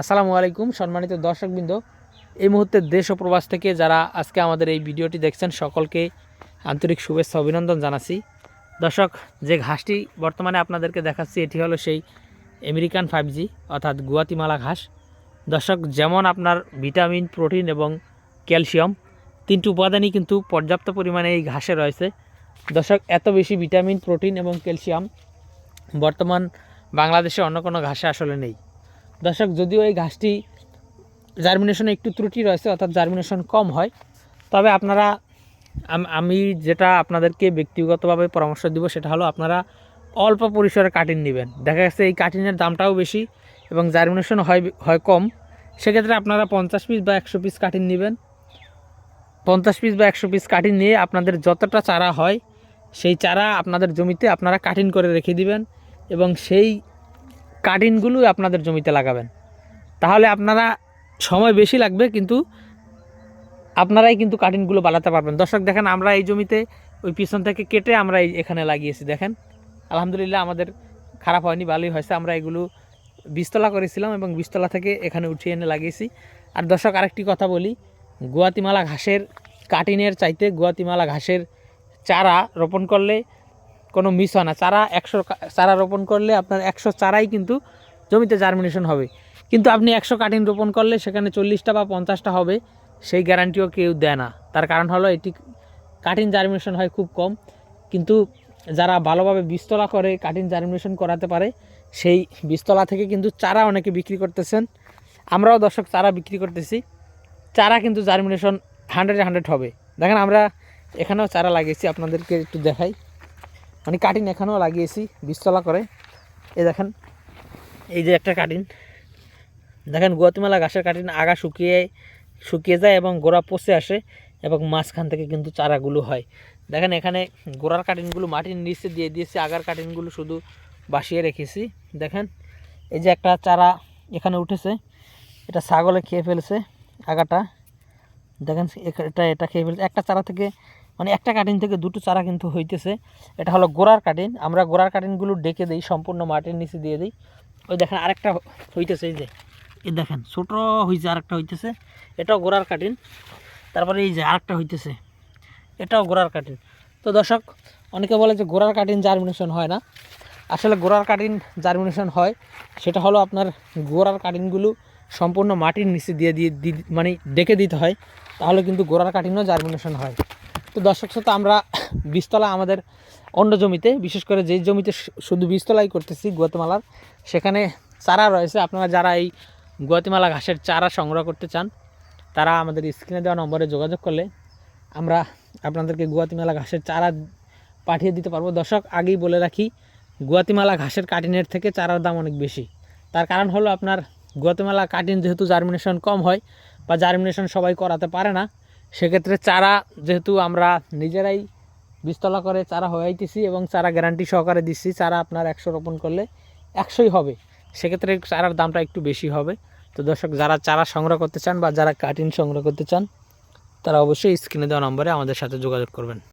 আসসালামু আলাইকুম সম্মানিত দর্শকবৃন্দ। এই মুহূর্তে দেশ ও প্রবাস থেকে যারা আজকে আমাদের এই ভিডিওটি দেখছেন, সকলকে আন্তরিক শুভেচ্ছা, অভিনন্দন জানাচ্ছি। দর্শক, যে ঘাসটি বর্তমানে আপনাদেরকে দেখাচ্ছি, এটি হলো সেই আমেরিকান ফাইভ জি, অর্থাৎ গুয়াতিমালা ঘাস। দর্শক, যেমন আপনার ভিটামিন, প্রোটিন এবং ক্যালসিয়াম, তিনটি উপাদানই কিন্তু পর্যাপ্ত পরিমাণে এই ঘাসে রয়েছে। দর্শক, এত বেশি ভিটামিন, প্রোটিন এবং ক্যালসিয়াম বর্তমান বাংলাদেশে অন্য কোনো ঘাসে আসলে নেই। দর্শক, যদিও এই ঘাসটি জার্মিনেশনে একটু ত্রুটি রয়েছে, অর্থাৎ জার্মিনেশন কম হয়, তবে আপনারা আমি যেটা আপনাদেরকে ব্যক্তিগতভাবে পরামর্শ দিব সেটা হলো আপনারা অল্প পরিসরে কাটিং নেবেন। দেখা যাচ্ছে এই কাটিংয়ের দামটাও বেশি এবং জার্মিনেশন হয় হয় কম। সেক্ষেত্রে আপনারা পঞ্চাশ পিস বা একশো পিস কাটিং নেবেন। পঞ্চাশ পিস বা একশো পিস কাটিং নিয়ে আপনাদের যতটা চারা হয়, সেই চারা আপনাদের জমিতে আপনারা কাটিং করে রেখে দিবেন এবং সেই কাটিংগুলো আপনাদের জমিতে লাগাবেন। তাহলে আপনারা সময় বেশি লাগবে কিন্তু আপনারাই কিন্তু কাটিনগুলো বানাতে পারবেন। দর্শক, দেখেন আমরা এই জমিতে ওই পিছন থেকে কেটে আমরা এখানে লাগিয়েছি, দেখেন। আলহামদুলিল্লাহ আমাদের খারাপ হয়নি, ভালোই হয়েছে। আমরা এগুলো বিস্তলা করেছিলাম এবং বিস্তলা থেকে এখানে উঠিয়ে এনে লাগিয়েছি। আর দর্শক, আরেকটি কথা বলি, গুয়াতিমালা ঘাসের কাটিনের চাইতে গুয়াতিমালা ঘাসের চারা রোপণ করলে কোনো মিস হয় না। চারা একশো চারা রোপণ করলে আপনার একশো চারাই কিন্তু জমিতে জার্মিনেশন হবে। কিন্তু আপনি একশো কাটিং রোপণ করলে সেখানে চল্লিশটা বা পঞ্চাশটা হবে, সেই গ্যারান্টিও কেউ দেয় না। তার কারণ হলো এটি কাটিং জার্মিনেশন হয় খুব কম। কিন্তু যারা ভালোভাবে বীজতলা করে, কাটিং জার্মিনেশন করাতে পারে, সেই বীজতলা থেকে কিন্তু চারা অনেকে বিক্রি করতেছেন। আমরাও দর্শক চারা বিক্রি করতেছি। চারা কিন্তু জার্মিনেশন হান্ড্রেড হান্ড্রেড হবে। দেখেন আমরা এখানেও চারা লাগিয়েছি, আপনাদেরকে একটু দেখাই। মানে কাটিং এখানেও লাগিয়েছি, বীজতলা করে। এই দেখেন, এই যে একটা কাটিং দেখেন, গুয়াতিমালা ঘাসের কাটিং আগা শুকিয়ে শুকিয়ে যায় এবং গোড়া পচে আসে এবং মাঝখান থেকে কিন্তু চারাগুলো হয়। দেখেন, এখানে গোড়ার কাটিংগুলো মাটির নিচে দিয়ে দিয়েছি, আগার কাটিংগুলো শুধু বাসিয়ে রেখেছি। দেখেন, এই যে একটা চারা এখানে উঠেছে, এটা ছাগলে খেয়ে ফেলছে আগাটা দেখেন, এটা এটা খেয়ে ফেলছে। একটা চারা থেকে মানে একটা কাটিং থেকে দুটো চারা কিন্তু হইতেছে। এটা হলো গোড়ার কাটিং। আমরা গোড়ার কাটিংগুলো ডেকে দিই, সম্পূর্ণ মাটির নিচে দিয়ে দিই। ওই দেখেন আরেকটা হইতেছে এই যে, এই দেখেন ছোটো হয়েছে আরেকটা হইতেছে। এটাও গোড়ার কাটিং। তারপরে এই যে আরেকটা হইতেছে, এটাও গোড়ার কাটিং। তো দর্শক, অনেকে বলে যে গোড়ার কাটিং জার্মিনেশন হয় না। আসলে গোড়ার কাটিং জার্মিনেশন হয়, সেটা হলো আপনার গোড়ার কাটিংগুলো সম্পূর্ণ মাটির নিচে দিয়ে দিয়ে মানে ডেকে দিতে হয়। তাহলে কিন্তু গোড়ার কাটিংও জার্মিনেশন হয়। তো দর্শক শ্রোতা, আমরা বীজতলা আমাদের অন্য জমিতে, বিশেষ করে যেই জমিতে শুধু বীজতলাই করতেছি, গুয়াতেমালার, সেখানে চারা রয়েছে। আপনারা যারা এই গুয়াতিমালা ঘাসের চারা সংগ্রহ করতে চান, তারা আমাদের স্ক্রিনে দেওয়া নম্বরে যোগাযোগ করলে আমরা আপনাদেরকে গুয়াতিমালা ঘাসের চারা পাঠিয়ে দিতে পারব। দর্শক, আগেই বলে রাখি, গুয়াতিমালা ঘাসের কাটিনের থেকে চারার দাম অনেক বেশি। তার কারণ হলো আপনার গুয়াতিমালা কাটিন যেহেতু জার্মিনেশন কম হয় বা জার্মিনেশন সবাই করাতে পারে না সেক্ষেত্রে চারা যেহেতু আমরা নিজেরাই বিস্তলা করে চারা হওয়াইতেছি এবং চারা গ্যারান্টি সহকারে দিচ্ছি, চারা আপনার একশো রোপণ করলে একশোই হবে। সেক্ষেত্রে চারার দামটা একটু বেশি হবে। তো দর্শক, যারা চারা সংগ্রহ করতে চান বা যারা কাটিং সংগ্রহ করতে চান, তারা অবশ্যই স্ক্রিনে দেওয়া নম্বরে আমাদের সাথে যোগাযোগ করবেন।